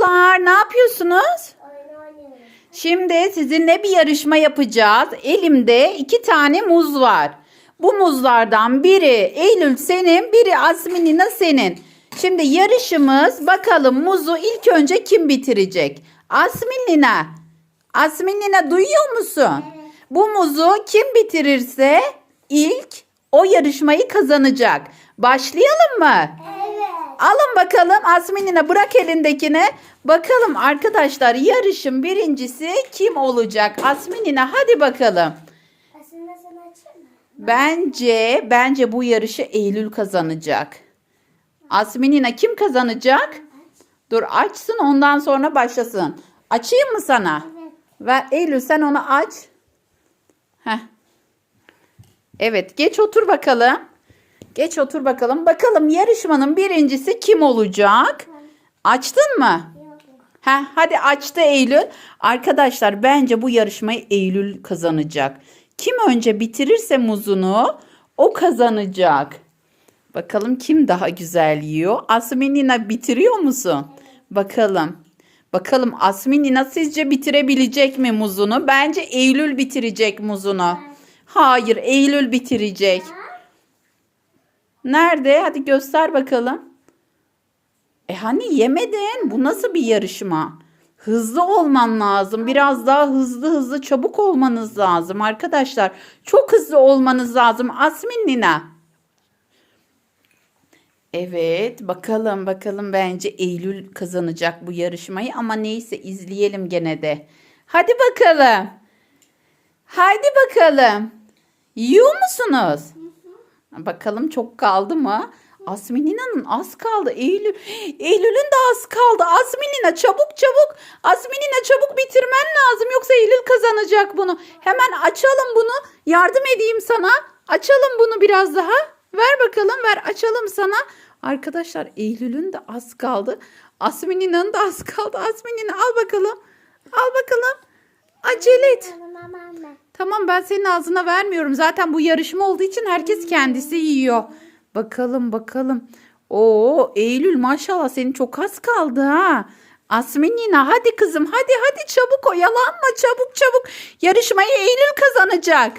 Çocuklar ne yapıyorsunuz? Şimdi sizinle bir yarışma yapacağız. Elimde iki tane muz var. Bu muzlardan biri Eylül senin, biri Asminina senin. Şimdi yarışımız bakalım muzu ilk önce kim bitirecek? Asminina. Asminina duyuyor musun? Bu muzu kim bitirirse ilk o yarışmayı kazanacak. Başlayalım mı? Evet. Alın bakalım Asminina bırak elindekini. Bakalım arkadaşlar yarışın birincisi kim olacak? Asminina hadi bakalım. Aslında sen açayım mı? Bence bence bu yarışı Eylül kazanacak. Asminina kim kazanacak? Dur açsın ondan sonra başlasın. Açayım mı sana? Evet. Ver Eylül sen onu aç. Heh. Evet geç otur bakalım. Geç otur bakalım. Bakalım yarışmanın birincisi kim olacak? Açtın mı? Heh, hadi açtı Eylül. Arkadaşlar bence bu yarışmayı Eylül kazanacak. Kim önce bitirirse muzunu o kazanacak. Bakalım kim daha güzel yiyor? Asminina bitiriyor musun? Bakalım. Bakalım Asminina sizce bitirebilecek mi muzunu? Bence Eylül bitirecek muzunu. Hayır, Eylül bitirecek. Nerede? Hadi göster bakalım. E hani yemedin? Bu nasıl bir yarışma? Hızlı olman lazım. Biraz daha hızlı hızlı çabuk olmanız lazım arkadaşlar. Çok hızlı olmanız lazım. Asmin Nina. Evet bakalım bakalım bence Eylül kazanacak bu yarışmayı ama neyse izleyelim gene de. Hadi bakalım. Hadi bakalım. Yiyor musunuz? Bakalım çok kaldı mı? Asminina'nın az kaldı. Eylül, Eylül'ün de az kaldı. Asminina çabuk çabuk. Asminina çabuk bitirmen lazım. Yoksa Eylül kazanacak bunu. Hemen açalım bunu. Yardım edeyim sana. Açalım bunu biraz daha. Ver bakalım ver açalım sana. Arkadaşlar Eylül'ün de az kaldı. Asminina'nın da az kaldı. Asminina al bakalım. Al bakalım. Acele et. Tamam ben senin ağzına vermiyorum. Zaten bu yarışma olduğu için herkes kendisi yiyor. Bakalım bakalım. Oo Eylül maşallah senin çok az kaldı ha. Asminina hadi kızım hadi hadi çabuk oyalanma çabuk çabuk. Yarışmayı Eylül kazanacak.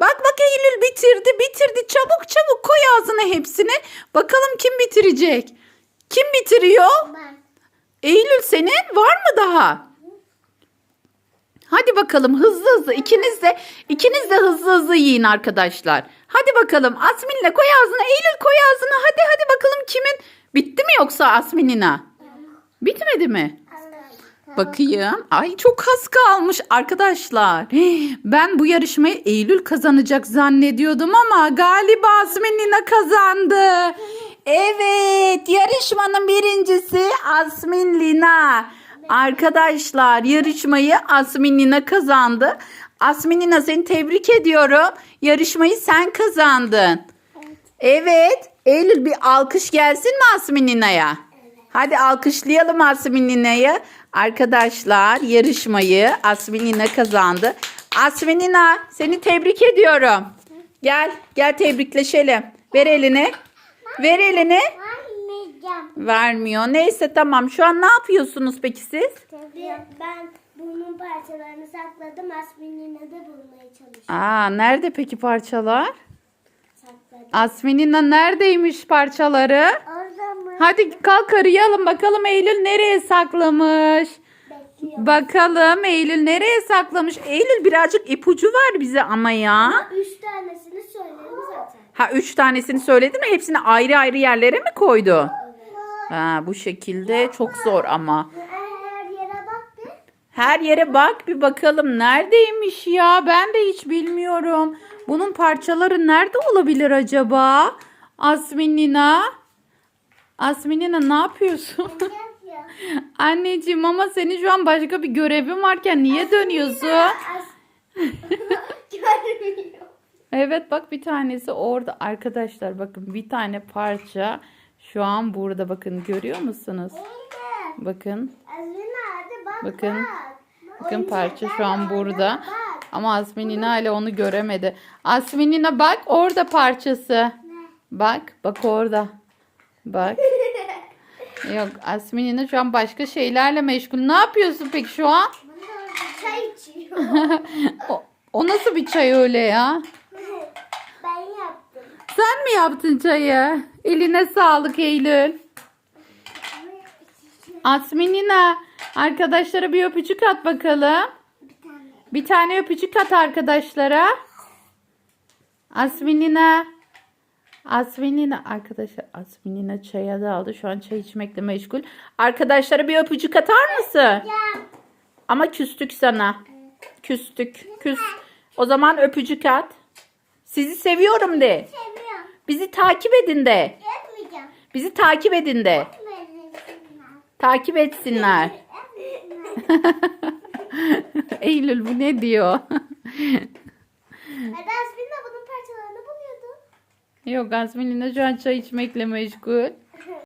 Bak bak Eylül bitirdi bitirdi çabuk çabuk koy ağzına hepsini. Bakalım kim bitirecek? Kim bitiriyor? Ben. Eylül senin var mı daha? Bakalım hızlı hızlı ikiniz de ikiniz de hızlı hızlı yiyin arkadaşlar. Hadi bakalım Asmin'le koy ağzına Eylül koy ağzına hadi hadi bakalım kimin bitti mi yoksa Asmin'ina? Bitmedi mi? Bakayım. Ay çok az kalmış arkadaşlar. Ben bu yarışmayı Eylül kazanacak zannediyordum ama galiba Asminina kazandı. Evet yarışmanın birincisi Asmin Lina. Arkadaşlar yarışmayı Asmin Lina kazandı. Asmin Lina seni tebrik ediyorum. Yarışmayı sen kazandın. Evet. Eylül bir alkış gelsin mi Asmin Lina'ya? Hadi alkışlayalım Asmin Lina'yı. Arkadaşlar yarışmayı Asmin Lina kazandı. Asmin Lina seni tebrik ediyorum. Gel gel tebrikleşelim. Ver elini. Ver elini. Vermiyor. Neyse tamam. Şu an ne yapıyorsunuz peki siz? Tabii ben bunun parçalarını sakladım. Asmin'ine de bulmaya çalışıyorum. Aa nerede peki parçalar? Sakladım. Asminina neredeymiş parçaları? Orada mı? Hadi kalk arayalım bakalım Eylül nereye saklamış. Bekliyorum. Bakalım Eylül nereye saklamış? Eylül birazcık ipucu ver bize ama ya. Üç tanesini söyledim zaten. Ha üç tanesini söyledin mi? Hepsini ayrı ayrı yerlere mi koydu? Ha bu şekilde çok zor ama. Her yere bak bir. Her yere bak bir bakalım neredeymiş ya? Ben de hiç bilmiyorum. Bunun parçaları nerede olabilir acaba? Asminina. Asminina ne yapıyorsun? Anneciğim ama senin şu an başka bir görevin varken niye dönüyorsun? As- Görmüyor. Evet bak bir tanesi orada arkadaşlar bakın bir tane parça şu an burada bakın görüyor musunuz? Bakın Bakın. bak. bakın parça şu an burada ama Asminina hala onu göremedi. Asminina bak orada parçası. Bak bak orada. Bak. Yok Asmin yine şu an başka şeylerle meşgul. Ne yapıyorsun peki şu an? Çay içiyor. O, o nasıl bir çay öyle ya? ben yaptım. Sen mi yaptın çayı? Eline sağlık Eylül. Asmin yine arkadaşlara bir öpücük at bakalım. Bir tane. Öpücük at arkadaşlara. Asminina. Asminina arkadaşlar Asminina çaya daldı. Şu an çay içmekle meşgul. Arkadaşlara bir öpücük atar mısın? Ama küstük sana. Küstük. Küs. O zaman öpücük at. Sizi seviyorum de. Seviyorum. Bizi takip edin de. Yapmayacağım. Bizi takip edin de. Takip etsinler. Eylül bu ne diyor? Asmin de bunun parçalarını buluyordu. Yok yine şu an çay içmekle meşgul.